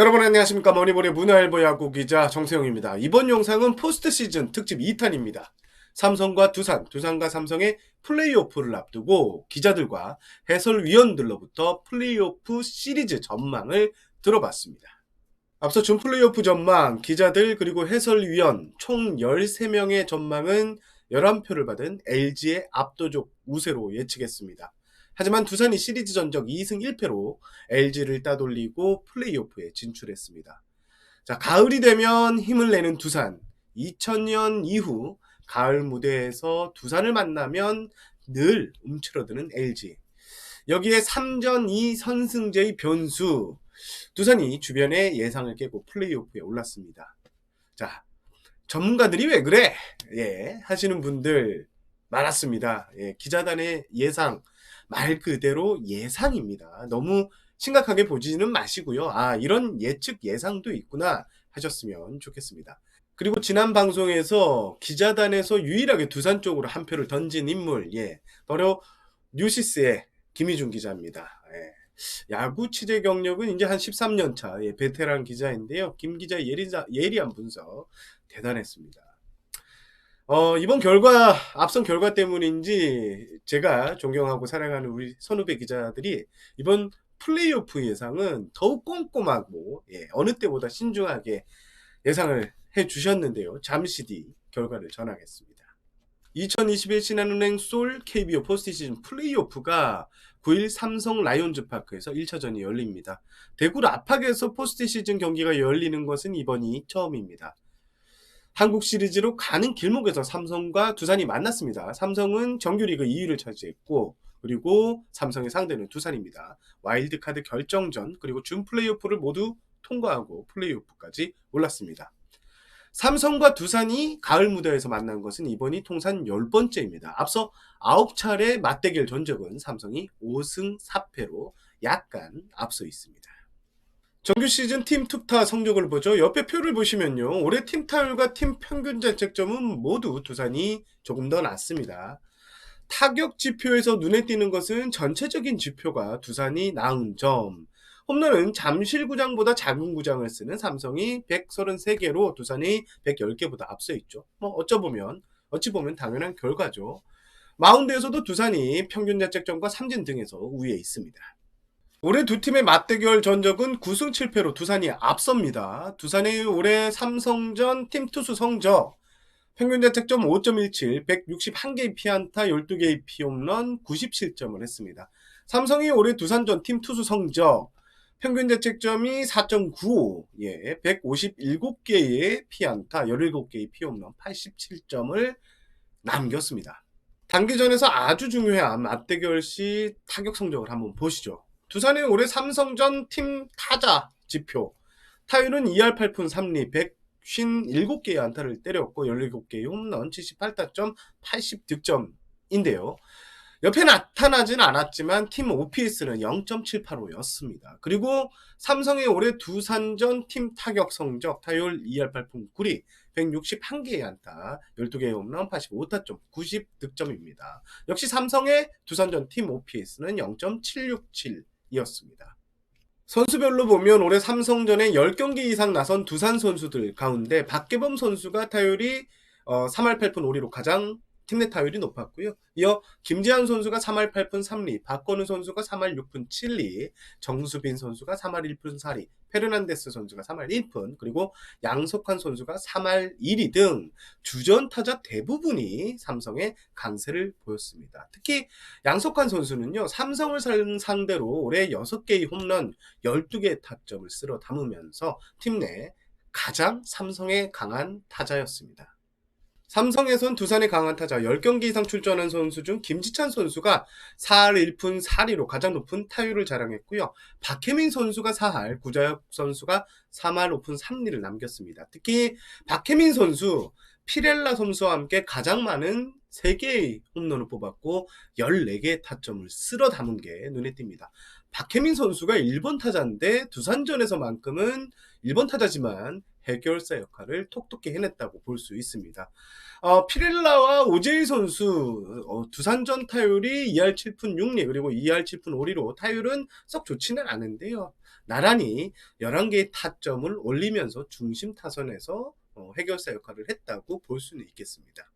여러분 안녕하십니까 머니볼의 문화일보 야구 기자 정세영입니다. 이번 영상은 포스트 시즌 특집 2탄입니다. 삼성과 두산, 두산과 삼성의 플레이오프를 앞두고 기자들과 해설위원들로부터 플레이오프 시리즈 전망을 들어봤습니다. 앞서 준 플레이오프 전망, 기자들 그리고 해설위원 총 13명의 전망은 11표를 받은 LG의 압도적 우세로 예측했습니다. 하지만 두산이 시리즈 전적 2승 1패로 LG를 따돌리고 플레이오프에 진출했습니다. 자, 가을이 되면 힘을 내는 두산. 2000년 이후 가을 무대에서 두산을 만나면 늘 움츠러드는 LG. 여기에 3전 2 선승제의 변수. 두산이 주변의 예상을 깨고 플레이오프에 올랐습니다. 자, 전문가들이 왜 그래? 예, 하시는 분들 많았습니다. 예, 기자단의 예상, 말 그대로 예상입니다. 너무 심각하게 보지는 마시고요. 아, 이런 예측 예상도 있구나 하셨으면 좋겠습니다. 그리고 지난 방송에서 기자단에서 유일하게 두산 쪽으로 한 표를 던진 인물, 예, 바로 뉴시스의 김희중 기자입니다. 예. 야구 취재 경력은 이제 한 13년 차, 예, 베테랑 기자인데요. 김 기자 예리자, 예리한 분석 대단했습니다. 어, 이번 결과, 앞선 결과 때문인지 제가 존경하고 사랑하는 우리 선후배 기자들이 이번 플레이오프 예상은 더욱 꼼꼼하고, 예, 어느 때보다 신중하게 예상을 해 주셨는데요. 잠시 뒤 결과를 전하겠습니다. 2021 신한은행 솔 KBO 포스트 시즌 플레이오프가 9일 삼성 라이온즈 파크에서 1차전이 열립니다. 대구 라팍에서 포스트 시즌 경기가 열리는 것은 이번이 처음입니다. 한국 시리즈로 가는 길목에서 삼성과 두산이 만났습니다. 삼성은 정규리그 2위를 차지했고 그리고 삼성의 상대는 두산입니다. 와일드카드 결정전 그리고 준 플레이오프를 모두 통과하고 플레이오프까지 올랐습니다. 삼성과 두산이 가을 무대에서 만난 것은 이번이 통산 10번째입니다. 앞서 9차례 맞대결 전적은 삼성이 5승 4패로 약간 앞서 있습니다. 정규 시즌 팀 투타 성적을 보죠. 옆에 표를 보시면요. 올해 팀 타율과 팀 평균 자책점은 모두 두산이 조금 더 낮습니다. 타격 지표에서 눈에 띄는 것은 전체적인 지표가 두산이 나은 점. 홈런은 잠실 구장보다 작은 구장을 쓰는 삼성이 133개로 두산이 110개보다 앞서 있죠. 뭐 어쩌 보면 어찌 보면 당연한 결과죠. 마운드에서도 두산이 평균 자책점과 삼진 등에서 우위에 있습니다. 올해 두 팀의 맞대결 전적은 9승 7패로 두산이 앞섭니다. 두산의 올해 삼성전 팀 투수 성적 평균 자책점 5.17, 161개의 피안타, 12개의 피홈런, 97점을 했습니다. 삼성이 올해 두산전 팀 투수 성적 평균 자책점이 4.95, 예, 157개의 피안타, 17개의 피홈런, 87점을 남겼습니다. 단기전에서 아주 중요한 맞대결 시 타격 성적을 한번 보시죠. 두산의 올해 삼성전 팀 타자 지표. 타율은 2할 8푼 3리 157개의 안타를 때렸고 17개의 홈런 78타점 80득점인데요. 옆에 나타나진 않았지만 팀 OPS는 0.785였습니다. 그리고 삼성의 올해 두산전 팀 타격 성적 타율 2할 8푼 9리 161개의 안타, 12개의 홈런, 85타점, 90득점입니다. 역시 삼성의 두산전 팀 OPS는 0.767 이었습니다. 선수별로 보면 올해 삼성전에 10경기 이상 나선 두산 선수들 가운데 박계범 선수가 타율이 어, 3할 8푼 5리로 가장 팀내 타율이 높았고요. 이어 김재환 선수가 3할 8푼 3리, 박건우 선수가 3할 6푼 7리, 정수빈 선수가 3할 1푼 4리, 페르난데스 선수가 3할 1푼, 그리고 양석환 선수가 3할 1리 등 주전 타자 대부분이 삼성의 강세를 보였습니다. 특히 양석환 선수는요, 삼성을 상대로 올해 6개의 홈런, 12개의 타점을 쓸어 담으면서 팀 내 가장 삼성에 강한 타자였습니다. 삼성에선 두산의 강한 타자 10경기 이상 출전한 선수 중 김지찬 선수가 4할 1푼 4리로 가장 높은 타율을 자랑했고요. 박혜민 선수가 4할, 구자혁 선수가 3할 5푼 3리를 남겼습니다. 특히 박혜민 선수 피렐라 선수와 함께 가장 많은 3개의 홈런을 뽑았고 14개의 타점을 쓸어 담은 게 눈에 띕니다. 박혜민 선수가 1번 타자인데 두산전에서만큼은 1번 타자지만 해결사 역할을 톡톡히 해냈다고 볼 수 있습니다. 어, 피렐라와 오제이 선수 어, 두산전 타율이 2할 7푼 6리 그리고 2할 7푼 5리로 타율은 썩 좋지는 않은데요. 나란히 11개의 타점을 올리면서 중심 타선에서 어, 해결사 역할을 했다고 볼 수는 있겠습니다.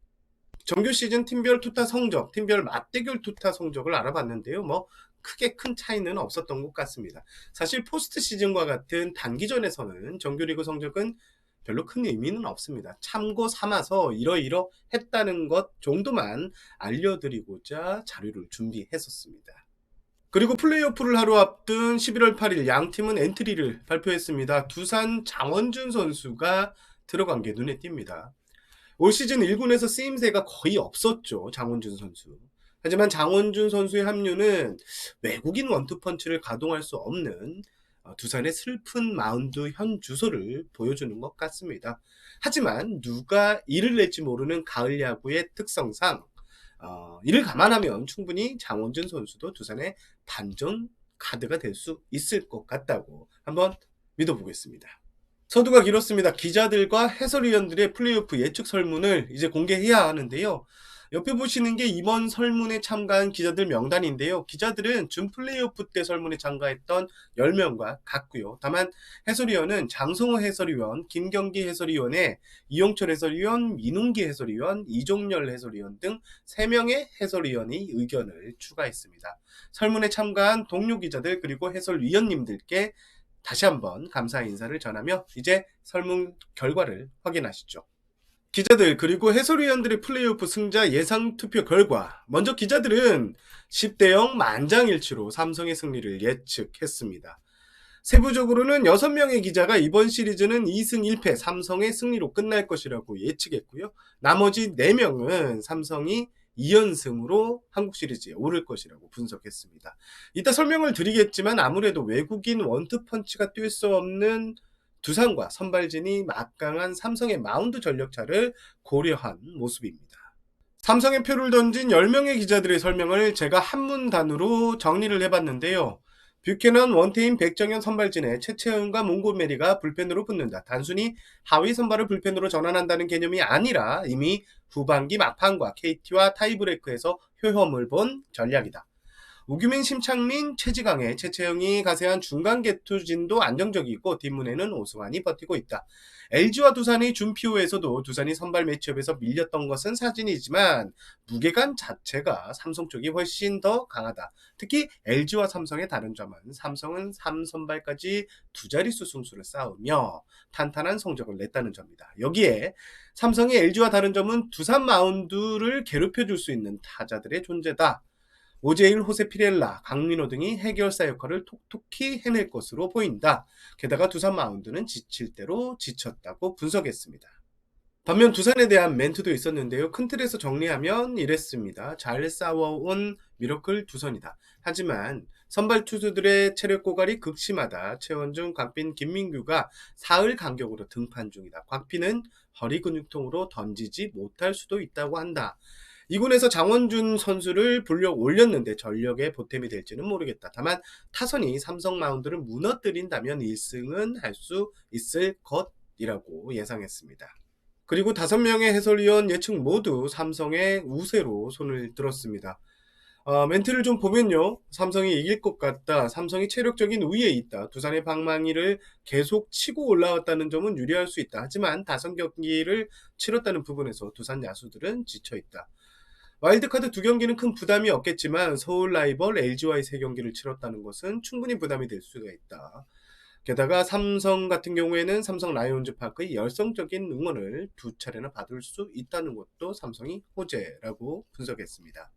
정규 시즌 팀별 투타 성적, 팀별 맞대결 투타 성적을 알아봤는데요. 뭐 크게 큰 차이는 없었던 것 같습니다. 사실 포스트 시즌과 같은 단기전에서는 정규리그 성적은 별로 큰 의미는 없습니다. 참고 삼아서 이러이러 했다는 것 정도만 알려드리고자 자료를 준비했었습니다. 그리고 플레이오프를 하루 앞둔 11월 8일 양 팀은 엔트리를 발표했습니다. 두산 장원준 선수가 들어간 게 눈에 띕니다. 올 시즌 1군에서 쓰임새가 거의 없었죠. 장원준 선수. 하지만 장원준 선수의 합류는 외국인 원투펀치를 가동할 수 없는 어, 두산의 슬픈 마운드 현 주소를 보여주는 것 같습니다. 하지만 누가 이를 낼지 모르는 가을 야구의 특성상 어, 이를 감안하면 충분히 장원준 선수도 두산의 반전 카드가 될 수 있을 것 같다고 한번 믿어보겠습니다. 서두가 길었습니다. 기자들과 해설위원들의 플레이오프 예측 설문을 이제 공개해야 하는데요. 옆에 보시는 게 이번 설문에 참가한 기자들 명단인데요. 기자들은 준 플레이오프 때 설문에 참가했던 10명과 같고요. 다만 해설위원은 장성호 해설위원, 김경기 해설위원에 이용철 해설위원, 민웅기 해설위원, 이종열 해설위원 등 3명의 해설위원이 의견을 추가했습니다. 설문에 참가한 동료 기자들 그리고 해설위원님들께 다시 한번 감사 인사를 전하며 이제 설문 결과를 확인하시죠. 기자들 그리고 해설위원들의 플레이오프 승자 예상 투표 결과 먼저 기자들은 10대 0 만장일치로 삼성의 승리를 예측했습니다. 세부적으로는 6명의 기자가 이번 시리즈는 2승 1패 삼성의 승리로 끝날 것이라고 예측했고요. 나머지 4명은 삼성이 2연승으로 한국 시리즈에 오를 것이라고 분석했습니다. 이따 설명을 드리겠지만 아무래도 외국인 원투펀치가 뛸 수 없는 두산과 선발진이 막강한 삼성의 마운드 전력차를 고려한 모습입니다. 삼성의 표를 던진 10명의 기자들의 설명을 제가 한문 단으로 정리를 해봤는데요. 뷰캐넌, 원태인, 백정현 선발진에 최채은과 몽골메리가 불펜으로 붙는다. 단순히 하위 선발을 불펜으로 전환한다는 개념이 아니라 이미 후반기 막판과 KT와 타이브레이크에서 효험을 본 전략이다. 우규민, 심창민, 최지강의 최채영이 가세한 중간 개투진도 안정적이고 뒷문에는 오승환이 버티고 있다. LG와 두산의 준피오에서도 두산이 선발 매치업에서 밀렸던 것은 사진이지만 무게감 자체가 삼성 쪽이 훨씬 더 강하다. 특히 LG와 삼성의 다른 점은 삼성은 3선발까지 두 자릿수 승수를 쌓으며 탄탄한 성적을 냈다는 점이다. 여기에 삼성의 LG와 다른 점은 두산 마운드를 괴롭혀 줄 수 있는 타자들의 존재다. 오제일, 호세 피렐라, 강민호 등이 해결사 역할을 톡톡히 해낼 것으로 보인다. 게다가 두산 마운드는 지칠 대로 지쳤다고 분석했습니다. 반면 두산에 대한 멘트도 있었는데요. 큰 틀에서 정리하면 이랬습니다. 잘 싸워온 미러클 두산이다. 하지만 선발 투수들의 체력 고갈이 극심하다. 최원중, 곽빈, 김민규가 사흘 간격으로 등판 중이다. 곽빈은 허리 근육통으로 던지지 못할 수도 있다고 한다. 이군에서 장원준 선수를 불려 올렸는데 전력의 보탬이 될지는 모르겠다. 다만 타선이 삼성 마운드를 무너뜨린다면 1승은 할 수 있을 것이라고 예상했습니다. 그리고 다섯 명의 해설위원 예측 모두 삼성의 우세로 손을 들었습니다. 어, 멘트를 좀 보면요. 삼성이 이길 것 같다. 삼성이 체력적인 우위에 있다. 두산의 방망이를 계속 치고 올라왔다는 점은 유리할 수 있다. 하지만 다섯 경기를 치렀다는 부분에서 두산 야수들은 지쳐 있다. 와일드카드 두 경기는 큰 부담이 없겠지만 서울 라이벌 LG와의 세 경기를 치렀다는 것은 충분히 부담이 될 수가 있다. 게다가 삼성 같은 경우에는 삼성 라이온즈 파크의 열성적인 응원을 두 차례나 받을 수 있다는 것도 삼성이 호재라고 분석했습니다.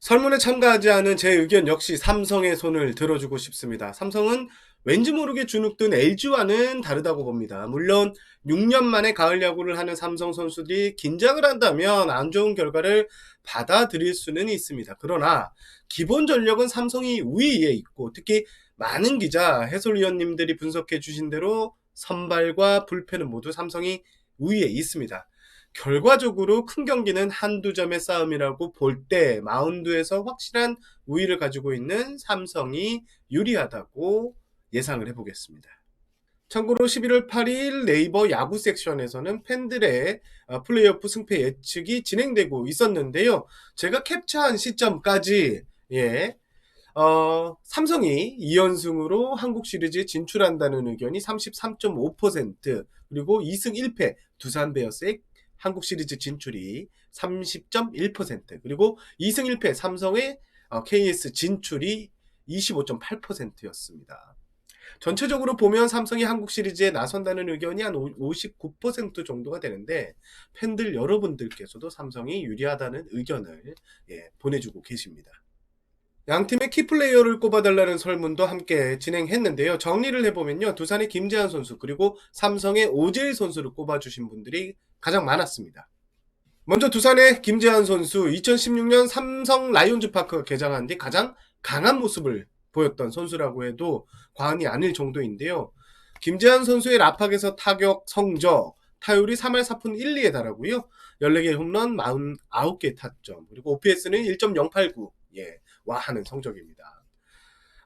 설문에 참가하지 않은 제 의견 역시 삼성의 손을 들어주고 싶습니다. 삼성은 왠지 모르게 주눅든 LG와는 다르다고 봅니다. 물론 6년 만에 가을 야구를 하는 삼성 선수들이 긴장을 한다면 안 좋은 결과를 받아들일 수는 있습니다. 그러나 기본 전력은 삼성이 우위에 있고 특히 많은 기자 해설위원님들이 분석해 주신 대로 선발과 불펜은 모두 삼성이 우위에 있습니다. 결과적으로 큰 경기는 한두 점의 싸움이라고 볼 때 마운드에서 확실한 우위를 가지고 있는 삼성이 유리하다고 예상을 해보겠습니다. 참고로 11월 8일 네이버 야구 섹션에서는 팬들의 어, 플레이오프 승패 예측이 진행되고 있었는데요. 제가 캡처한 시점까지 예, 어, 삼성이 2연승으로 한국 시리즈에 진출한다는 의견이 33.5% 그리고 2승 1패 두산 베어스의 한국 시리즈 진출이 30.1% 그리고 2승 1패 삼성의 어, KS 진출이 25.8%였습니다. 전체적으로 보면 삼성이 한국 시리즈에 나선다는 의견이 한 59% 정도가 되는데 팬들 여러분들께서도 삼성이 유리하다는 의견을 예, 보내주고 계십니다. 양 팀의 키플레이어를 꼽아달라는 설문도 함께 진행했는데요. 정리를 해보면요. 두산의 김재환 선수 그리고 삼성의 오재일 선수를 꼽아주신 분들이 가장 많았습니다. 먼저 두산의 김재환 선수 2016년 삼성 라이온즈 파크가 개장한 뒤 가장 강한 모습을 보였던 선수라고 해도 과언이 아닐 정도인데요. 김재환 선수의 라팍에서 타격 성적 타율이 3할 4푼 1, 2에 달하고요. 14개 홈런 49개 타점 그리고 OPS는 1.089 예, 와 하는 성적입니다.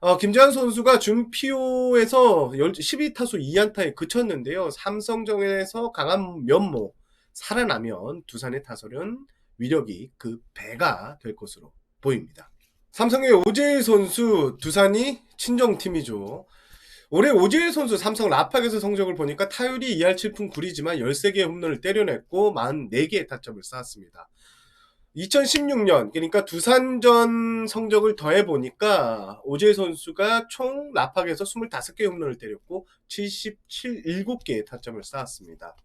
어, 김재환 선수가 준피오에서 12타수 2안타에 그쳤는데요. 삼성전에서 강한 면모 살아나면 두산의 타설은 위력이 그 배가 될 것으로 보입니다. 삼성의 오재일 선수 두산이 친정팀이죠. 올해 오재일 선수 삼성 라팍에서 성적을 보니까 타율이 2할 7푼 9리지만 13개의 홈런을 때려냈고 44개의 타점을 쌓았습니다. 2016년 그러니까 두산전 성적을 더해 보니까 오재일 선수가 총 라팍에서 25개의 홈런을 때렸고 77 7개의 타점을 쌓았습니다.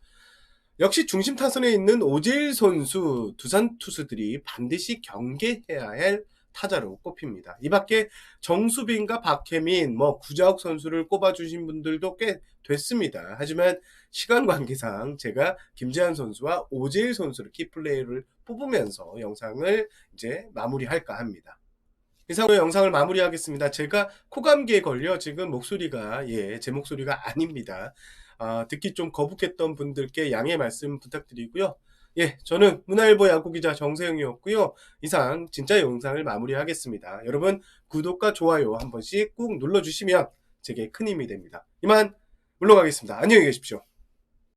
역시 중심 타선에 있는 오재일 선수 두산 투수들이 반드시 경계해야 할 타자로 꼽힙니다. 이 밖에 정수빈과 박혜민, 뭐 구자욱 선수를 꼽아주신 분들도 꽤 됐습니다. 하지만 시간 관계상 제가 김재환 선수와 오재일 선수를 키플레이를 뽑으면서 영상을 이제 마무리할까 합니다. 이상으로 영상을 마무리하겠습니다. 제가 코감기에 걸려 지금 목소리가 예, 제 목소리가 아닙니다. 아, 듣기 좀 거북했던 분들께 양해 말씀 부탁드리고요. 예, 저는 문화일보 야구기자 정세영이었고요. 이상 진짜 영상을 마무리하겠습니다. 여러분 구독과 좋아요 한 번씩 꾹 눌러주시면 제게 큰 힘이 됩니다. 이만 물러가겠습니다. 안녕히 계십시오.